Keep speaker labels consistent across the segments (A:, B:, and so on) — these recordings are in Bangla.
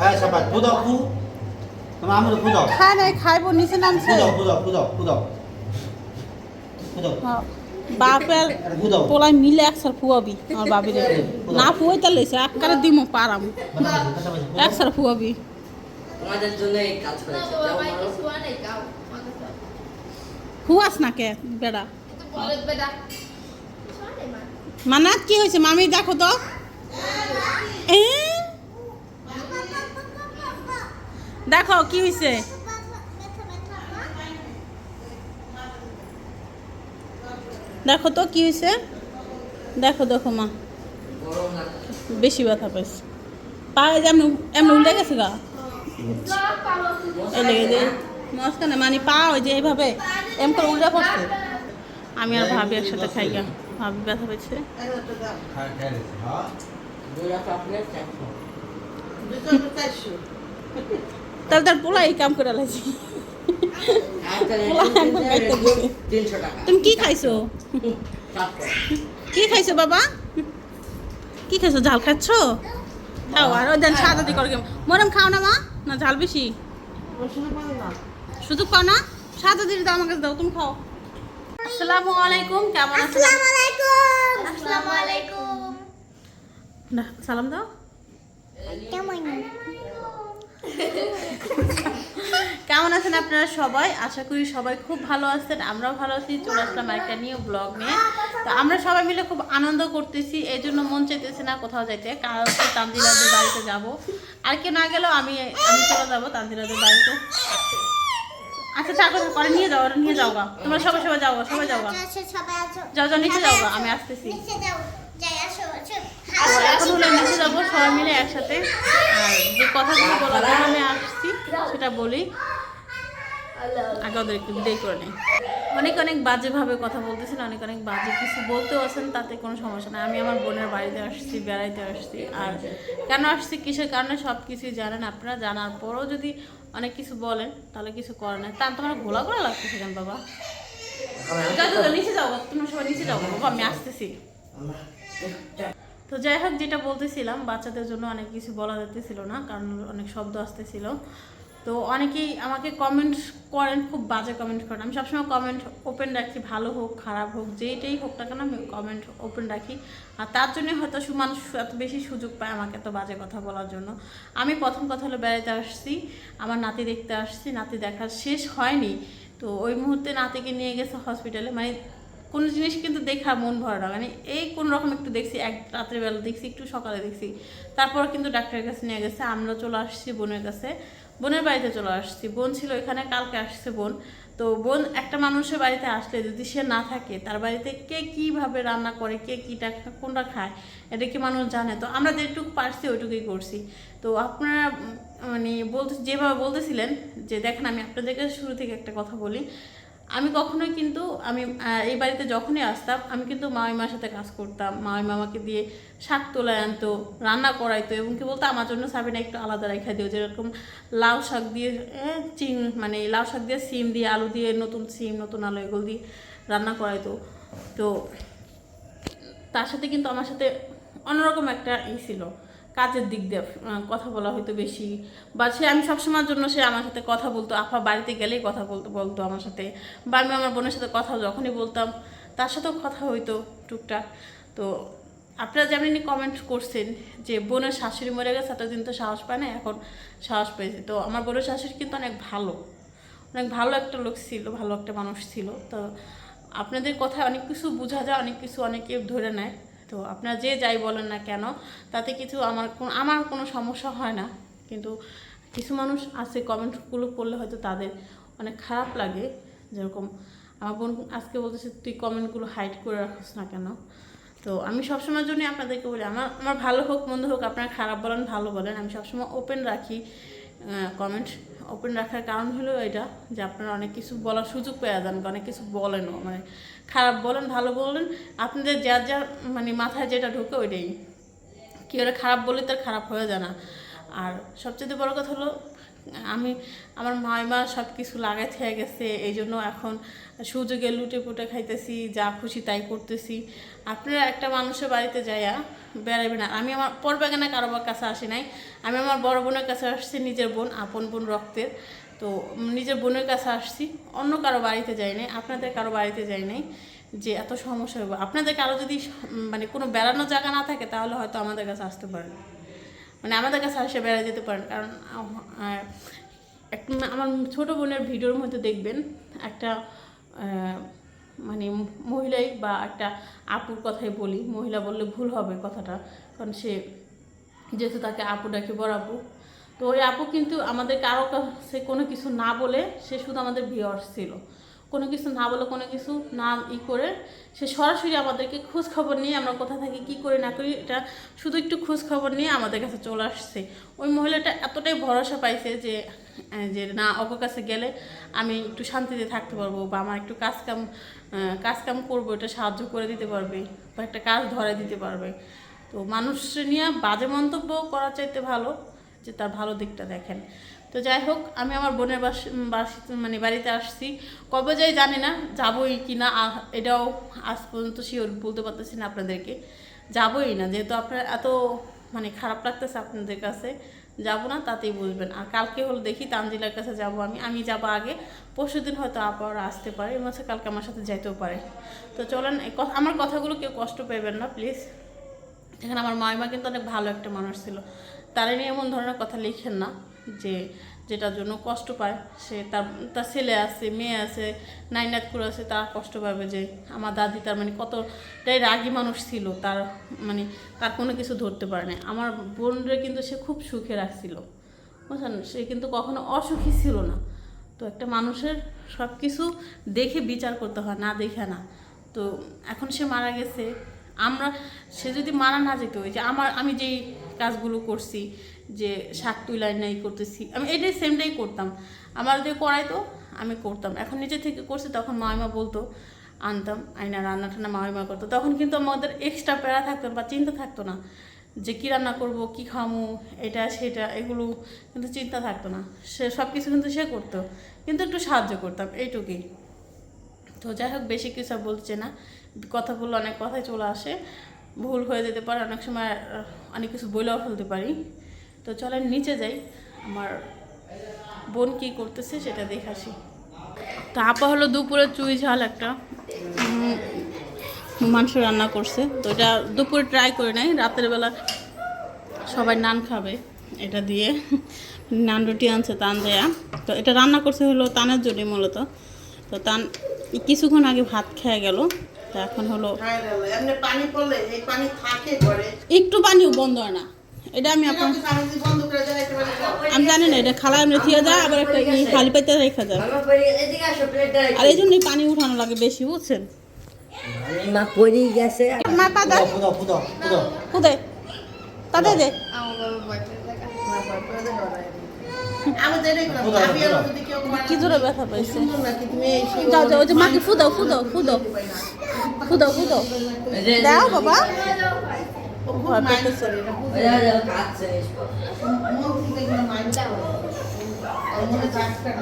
A: হ্যাঁ সাবাস ফুদাও ফু। তোমার আমুল ফুদাও।
B: খায় নাই খাইবো নিচে নামছে।
A: ফুদাও ফুদাও ফুদাও ফুদাও।
B: হ্যাঁ। বাপের পোলাই মিলে একসার ফুয়াবি আমার বাবিরে। না ফুয়াই তাহলে একবারে দিমো পারাম। একসার ফুয়াবি।
C: তোমাদের জন্য এই কাজ করেছে।
B: ফুয়াস না কে? বেড়া। মানাত কি হয়েছে? মামি দেখো তো। দেখো কি হয়েছে দেখো তো কি হয়েছে দেখো দেখো মা। বেশি ব্যথা পাইছে। পায়ে যে এমনি এমনি উল্টে গেছে গা। লেগে যে মাঝখানে মানে পা ওই যে এইভাবে এম করে উল্টে পড়ছে। আমি আর ভাবি একসাথে খাই গা। ভাবি ব্যথা পেয়েছে
C: দুইটা চকলেট চারশো।
B: তাহলে তার পোলা এই কাম করে লাগছে তুমি কি খাইছো? কি খাইছো বাবা? কি খাইছো? ঝাল খাচ্ছ? খাও আর ওই দেন সাদা দি করে মরম খাও না মা না ঝাল বেশি। শুধু পাও না সাদা দিদি দাও আমাকে দাও তুমি খাও। আসসালামু আলাইকুম কেমন আছেন
D: আসসালামু আলাইকুম।
B: না, সালাম দাও।
D: কেমন?
B: কেমন আছেন আপনারা সবাই? আশা করি সবাই খুব ভালো আছেন আমরাও ভালো আছি। চলে আসলাম একটা নিউ ব্লগ নিয়ে। তো আমরা সবাই মিলে খুব আনন্দ করতেছি এই জন্য মন চাইতেছে না কোথাও যাইতে। কারণ তান্দিরাদের বাড়িতে যাব। আর কেউ না গেলেও আমি আমি চলে যাব তান্দিরাদের বাড়িতে। আচ্ছা চাকর করে নিয়ে যাও নিয়ে যাও তোমরা সবাই সবাই যাও সবাই যাও গা
D: আছে।
B: যাও যাও নিচে যাওগা আমি আসতেছি
D: নিচে যাও যাই আসো আসো
B: তো এখন হলে নিচে যাব সবাই মিলে একসাথে আর যে কথাগুলো বলার জন্য আমি আসছি সেটা বলি। আগে ওদের একটু বিদায় করে নেই। অনেক অনেক বাজেভাবে কথা বলতেছেন অনেক অনেক বাজে কিছু বলতেও আছেন তাতে কোনো সমস্যা নাই। আমি আমার বোনের বাড়িতে আসছি বেড়াইতে আসছি আর কেন আসছি কিসের কারণে সব কিছুই জানেন আপনারা জানার পরও যদি অনেক কিছু বলেন তাহলে কিছু করে না তা তোমার ঘোলা ঘোলা লাগতেছে কেন বাবা? নিচে যাও তোমরা সবাই নিচে যাও বাবা আমি আসতেছি। তো যাই হোক, যেটা বলতেছিলাম, বাচ্চাদের জন্য অনেক কিছু বলা যেতেছিল না, কারণ অনেক শব্দ আসতেছিল। তো অনেকেই আমাকে কমেন্ট করেন, খুব বাজে কমেন্ট করেন। আমি সবসময় কমেন্ট ওপেন রাখি, ভালো হোক, খারাপ হোক, যেইটাই হোক না কেন, আমি কমেন্ট ওপেন রাখি। আর তার জন্য হয়তো মানুষ এত বেশি সুযোগ পায় আমাকে এত বাজে কথা বলার জন্য। আমি প্রথম কথা হলো বেড়াইতে আসছি, আমার নাতি দেখতে আসছি, নাতি দেখা শেষ হয়নি। তো ওই মুহূর্তে নাতিকে নিয়ে গেছে হসপিটালে মানে কোনো জিনিস কিন্তু দেখা মন ভরে না। মানে এই কোন রকম একটু দেখছি, এক রাত্রিবেলা দেখছি, একটু সকালে দেখছি। তারপর কিন্তু ডাক্তারের কাছে নিয়ে গেছে, আমরা চলে আসছি বোনের কাছে। বোনের বাড়িতে চলে আসছি। বোন ছিল এখানে, কালকে আসছে বোন। তো বোন একটা মানুষের বাড়িতে আসলে যদি সে না থাকে, তার বাড়িতে কে কীভাবে রান্না করে, কে কীটা কোনটা খায়, এটা কি মানুষ জানে? তো আমরা যেটুকু পারছি, ওইটুকুই করছি। তো আপনারা মানে বলতে, যেভাবে বলতেছিলেন, যে দেখেন আমি আপনাদেরকে শুরু থেকে একটা কথা বলি। আমি কখনোই কিন্তু, আমি এই বাড়িতে যখনই আসতাম, আমি কিন্তু মামিমার সাথে কাজ করতাম। মামিমা আমাকে দিয়ে শাক তোলা আনতো, রান্না করাইতো এবং কি বলতো, আমার জন্য সাবিনা একটু আলাদা রেখা দিও। যেরকম লাউ শাক দিয়ে চিং মানে লাউ শাক দিয়ে সিম দিয়ে, আলু দিয়ে নতুন সিম, নতুন আলু, এগুলো দিয়ে রান্না করাইতো। তো তার সাথে কিন্তু আমার সাথে অন্যরকম একটা ই ছিল। কাজের দিক দিয়ে কথা বলা হয়তো বেশি। বা সে, আমি সবসময়ের জন্য সে আমার সাথে কথা বলতো। আফা বাড়িতে গেলেই কথা বলতো বলতো আমার সাথে। বা আমি আমার বোনের সাথে কথা যখনই বলতাম, তার সাথেও কথা হইতো টুকটাক। তো আপনারা যেমন কমেন্ট করছেন যে, বোনের শাশুড়ি মরে গেছে, এতদিন তো সাহস পায় না, এখন সাহস পেয়েছে। তো আমার বোনের শাশুড়ি কিন্তু অনেক ভালো। অনেক ভালো একটা লোক ছিল, ভালো একটা মানুষ ছিল। তো আপনাদের কথায় অনেক কিছু বোঝা যায়, অনেক কিছু অনেকে ধরে নেয়। তো আপনারা যে যাই বলেন না কেন, তাতে কিছু আমার কোনো আমার কোনো সমস্যা হয় না। কিন্তু কিছু মানুষ আছে কমেন্টগুলো পড়লে হয়তো তাদের অনেক খারাপ লাগে। যেরকম আমার বোন আজকে বলতেছে, তুই কমেন্টগুলো হাইড করে রাখিস না কেন? তো আমি সবসময়ের জন্যই আপনাদেরকে বলি, আমার আমার ভালো হোক, মন্দ হোক, আপনারা খারাপ বলেন, ভালো বলেন, আমি সবসময় ওপেন রাখি কমেন্ট ওপেন রাখার কারণ হলো এটা, যে আপনারা অনেক কিছু বলার সুযোগ পেয়ে যান অনেক কিছু বলেনও। মানে খারাপ বলেন, ভালো বলেন, আপনাদের যার যার মানে মাথায় যেটা ঢোকে ওইটাই। কী ওরা খারাপ বলে তার খারাপ হয়ে যায় না। আর সবচেয়ে বড় কথা হলো আমি, আমার মাইমা সব কিছু লাগাই থেকে গেছে, এই জন্য এখন সুযোগে লুটে পুটে খাইতেছি, যা খুশি তাই করতেছি। আপনারা একটা মানুষের বাড়িতে যাইয়া বেড়াবেন না। আমি আমার পরবাগানে কারোবার কাছে আসি নাই। আমি আমার বড় বোনের কাছে আসছি, নিজের বোন, আপন বোন রক্তের। তো নিজের বোনের কাছে আসছি, অন্য কারও বাড়িতে যাই নাই, আপনাদের কারও বাড়িতে যাই নাই, যে এত সমস্যা হবে আপনাদের কারও যদি মানে কোনো বেড়ানোর জায়গা না থাকে, তাহলে হয়তো আমাদের কাছে আসতে পারেন। মানে আমাদের কাছে আসে বেড়া যেতে পারেন। কারণ আমার ছোট বোনের ভিডিওর মধ্যে দেখবেন, একটা মানে মহিলাই বা একটা আপুর কথাই বলি। মহিলা বললে ভুল হবে কথাটা, কারণ সে যেহেতু তাকে আপু ডাকে বড় আপু। তো ওই আপু কিন্তু আমাদের কারও কাছে কোনো কিছু না বলে সে শুধু আমাদের ভিওর্স ছিল। কোনো কিছু না বলে কোনো কিছু না ই করে সে সরাসরি আমাদেরকে খোঁজ খবর নিয়ে আমরা কোথায় থাকি কী করি না করি এটা শুধু একটু খোঁজ খবর নিয়ে আমাদের কাছে চলে আসছে। ওই মহিলাটা এতটাই ভরসা পাইছে যে যে না ওর কাছে গেলে আমি একটু শান্তিতে থাকতে পারব বা আমার একটু কাজ কাম কাজ কাম করব, এটা সাহায্য করে দিতে পারবে বা একটা কাজ ধরে দিতে পারবে। তো মানুষ নিয়ে বাজে মন্তব্য করার চাইতে ভালো যে তার ভালো দিকটা দেখেন। তো যাই হোক, আমি আমার বোনের বাস মানে বাড়িতে আসছি। কবে যাই জানি না, যাবোই কি না এটাও আজ পর্যন্ত শিওর বলতে পারতেছি না আপনাদেরকে। যাবোই না, যেহেতু আপনার এত মানে খারাপ লাগতেছে আপনাদের কাছে, যাব না, তাতেই বুঝবেন আর কালকে হলো দেখি তানজিলার কাছে যাব আমি। আমি যাব আগে, পরশু দিন হয়তো আবার আসতে পারে। এবং কালকে আমার সাথে যাইতেও পারে। তো চলেন আমার কথাগুলো কেউ কষ্ট পেবেন না প্লিজ এখানে আমার মাইমা কিন্তু অনেক ভালো একটা মানুষ ছিল। তারা নিয়ে এমন ধরনের কথা লিখেন না। যে যেটার জন্য কষ্ট পায়, সে তার তার ছেলে আছে, মেয়ে আছে, নাইনাতকুর আছে, তারা কষ্ট পাবে যে আমার দাদি তার মানে কতটাই রাগী মানুষ ছিল, তার মানে তার কোনো কিছু ধরতে পারে না আমার বোনরে কিন্তু সে খুব সুখে রাখছিল বুঝলেন সে কিন্তু কখনো অসুখী ছিল না। তো একটা মানুষের সব কিছু দেখে বিচার করতে হয়, না দেখে না। তো এখন সে মারা গেছে, আমরা, সে যদি মারা না যেত ওই যে আমার, আমি যেই কাজগুলো করছি যে শাক তুলাই নাই করতেছি। আমি এটাই সেমটাই করতাম। আমার যদি করাইতো আমি করতাম। এখন নিজে থেকে করছি, তখন মামিমা বলতো, আনতাম আইনা রান্না টান্না মামিমা করতো। তখন কিন্তু আমাদের এক্সট্রা প্যারা থাকতো বা চিন্তা থাকতো না, যে কী রান্না করব, কী খামো, এটা, সেটা, এগুলো কিন্তু চিন্তা থাকতো না। সে সব কিছু কিন্তু সে করতো। কিন্তু একটু সাহায্য করতাম, এইটুকুই। তো যাই হোক, বেশি কিছু বলছে না। কথা বললে অনেক কথাই চলে আসে। ভুল হয়ে যেতে পারে, অনেক সময় অনেক কিছু বলেও ফেলতে পারি। তো চলেন নিচে যাই। আমার বোন কি করতেছে সেটা দেখে আসি। তো আপা হলো দুপুরে চুই ঝাল একটা মাংস রান্না করছে। তো এটা দুপুরে ট্রাই করে নাই রাতের বেলা সবাই নান খাবে এটা দিয়ে। নান রুটি আনছে তান দেয়া। তো এটা রান্না করছে হলো তানের জন্য মূলত। তো তান কিছুক্ষণ আগে ভাত খেয়ে গেল। তো এখন হলো একটু পানিও বন্ধ হয় না। এটা আমি আপনার
E: আমি
B: জানি না এটা খালা এমনি থিয়ে যায় আবার একটা ই খালি পাইতে রেখে যায় আর এই জন্যই পানি উঠানো লাগে বেশি বুঝছেন?
C: আমি মা গেছে।
B: পাতা তাতে দে। কি জোরে ব্যথা পাইছে
E: সুন্দর নাকি তুমি এই সেই
B: যাও যাও ওই যে মাকে ফুদাও ফুদাও ফুদাও। ফুদাও ফুদাও। দাও বাবা।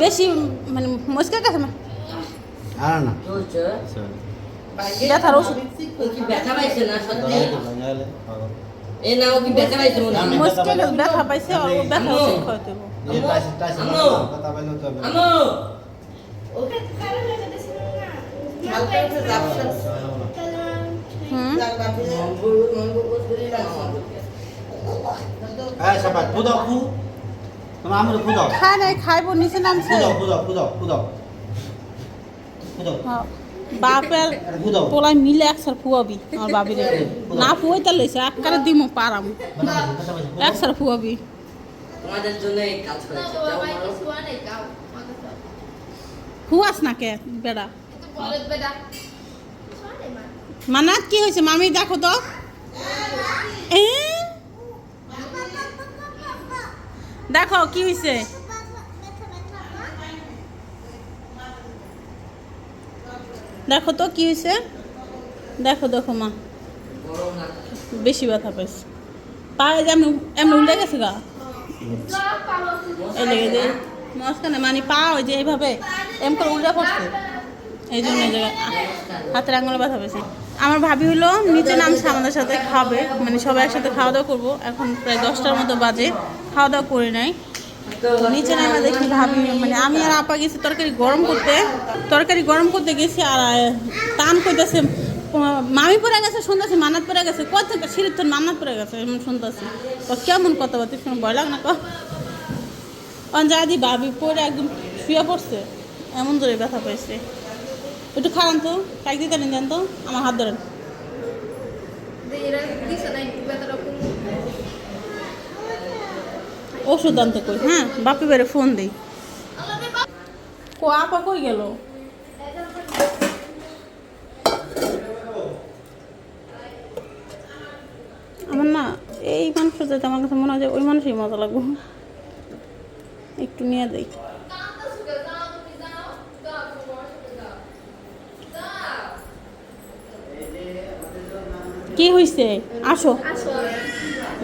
B: বেশি মানে মস্কা কাছে না ব্যথার ওষুধ।
C: ব্যথা পাইছে না সত্যি এই না ও কি ব্যথা পাইছে মনে হয়?
B: মস্কা কাছে ব্যথা পাইছে আর ও ব্যথা ওষুধ খাওয়াতে হবে।
A: এই টাইস টাইস
B: খাইবো নিচে নামছে। হ্যাঁ। বাপের পোলাই মিলে একসার ফুয়াবি আমার বাবিরে। না ফুয়াই তার লইছে একবারে দিমো পারাম। একসার ফুয়াবি।
C: তোমাদের জন্য এই কাজ করেছে
B: ফুয়াস না কে বেড়া। মানাত কি হয়েছে? মামি, দেখো তো? দেখো, কি হয়েছে দেখো তো, কি হয়েছে দেখো দেখো, মা। বেশি ব্যথা পাইছে। পায়ে যে এমনি উল্টে গেছে গা। এই লেগে যে মাঝখানে মানে পা ওই যে এইভাবে এম করে উল্টা পড়ছে। এই জন্য জায়গায় হাতের আঙুলে ব্যথা পেয়েছে আমার ভাবি হলো নিচে নামছে আমাদের সাথে, খাবে। মানে সবাই একসাথে খাওয়া দাওয়া করব। এখন প্রায় দশটার মতো বাজে খাওয়া দাওয়া করে নাই। নিচে নামে দেখি ভাবি মানে আমি আর আপা গেছি তরকারি গরম করতে। তরকারি গরম করতে গেছি আর টান কইতেছে, মামি পড়ে গেছে, শুনতেছি মানাত পড়ে গেছে। কত সিঁড়ির তোর মানাত পড়ে গেছে, এমন শুনতেছি। তো কেমন কথাবার্তা শুনে ভয় লাগ না ক? অঞ্জাদি ভাবি পরে একদম শুয়ে পড়ছে, এমন জোরে ব্যথা পাইছে। একটু খাওয়ান তো কাক দিতে দেন তো, আমার হাত ধরেন। ওষুধ আনতে কই হ্যাঁ বাপি বেড়ে ফোন দিই। কো, আপা কই গেল? আমার না, এই মাংস যাতে আমার কাছে মনে হয় যে ওই মানুষই মজা লাগবো। একটু নিয়ে দেই কি হইছে? আসো।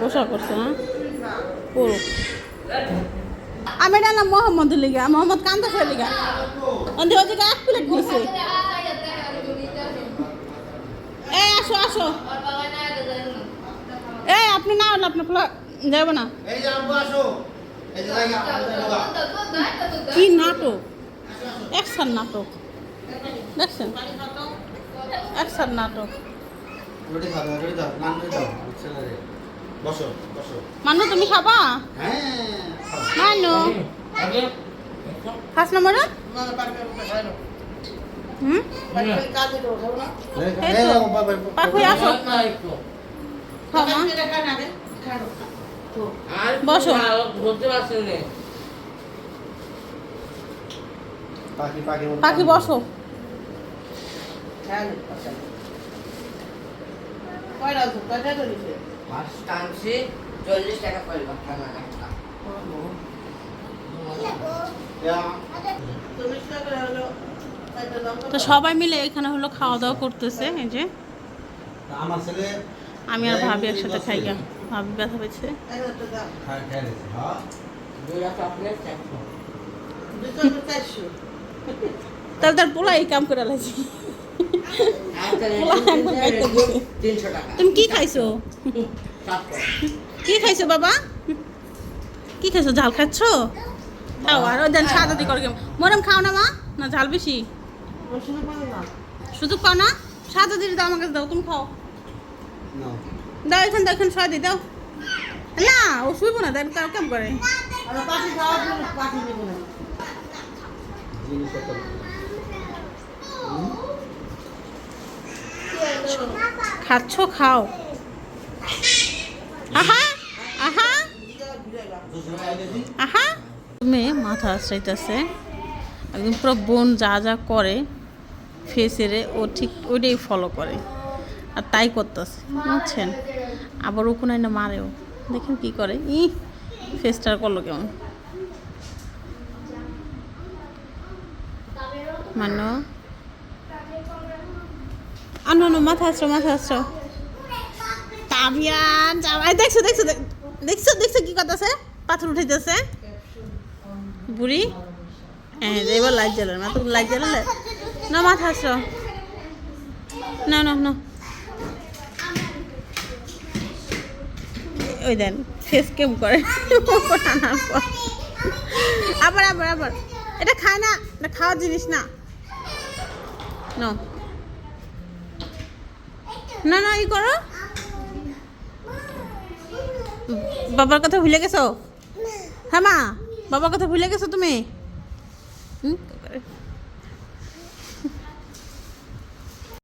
B: বসা করছে না করুক আমি এটা না মোহাম্মদ লিগা মোহাম্মদ কান্তা খেয়ে লিগা। অন্ধে ওদিকে এক প্লেট নিছে এই আসো আসো। এই আপনি না হলে আপনার প্লা যাব না।
A: এই যে আব্বু আসো। এই যে জায়গা
B: কি নাটক? একসার নাটক। দেখছেন? একসার নাটক।
A: রুটি খাও রুটি দাও নান দাও ছেলে বসো বসো।
B: মানু তুমি খাবা?
A: হ্যাঁ।
B: মানু। খাস না। মরা হুম আসো। খাও। মা। বসো।
A: পাখি
B: বসো।
E: কয়টা কয়টা ধরেছে?
C: চল্লিশ টাকা
E: টাকা
B: তো সবাই মিলে এখানে হলো খাওয়া দাওয়া করতেছে এই যে। আমি আর ভাবি একসাথে খাই গা ভাবি ব্যথা পেয়েছে।
A: হ্যাঁ
C: চারশো।
B: তাহলে তার পোলা এই কাম করে লাগছে
C: একটা
B: পোলা একবার খাইতে দিছে।
C: তিনশো টাকা
B: তুমি কি খাইছো? কি খাইছো বাবা? কি খাইছো? ঝাল খাচ্ছ? খাও আর দেন সাদা দি করে মরম খাও না মা। না ঝাল বেশি।
E: ওষুধ পাবো না?
B: সাদা দিদি দাও আমাকে দাও তুমি খাও। দাও এখানে দাও এখানে সয় দাও। না ও শুইবো না দেখ তাও কেমন করে
E: আর পাখি খাওয়ার জন্য পাখি নেব না
A: জিনিসপত্র।
B: খাচ্ছ, খাও। আহা আহা। আহা। মাথা আশ্রাইতেছে একদম পুরো বোন যা যা করে ফেসেরে ও ঠিক ওইটাই ফলো করে। আর তাই করতেছে, বুঝছেন? আবার ওখানে না মারেও। দেখেন কি করে। ই ফেসটার করল কেমন? মানো। আনো আনো, মাথা আসছো মাথা আসছো তাবিয়ান জামাই, দেখছ দেখছ দেখ- দেখছ দেখছ কি করতেছে? পাথর উঠাইতেছে। বুড়ি? হ্যাঁ এবার লাইট জ্বালার, মাথা লাইট জ্বালালে। না, মাথা আসো না না না। ওই দেন ফেস কেম করে। টানার পর আবার আবার আবার। এটা খায় না, এটা খাওয়ার জিনিস না। না। না না, ই করো। বাবার কথা ভুলে গেছো? হ্যাঁ মা, বাবার কথা ভুলে গেছো তুমি?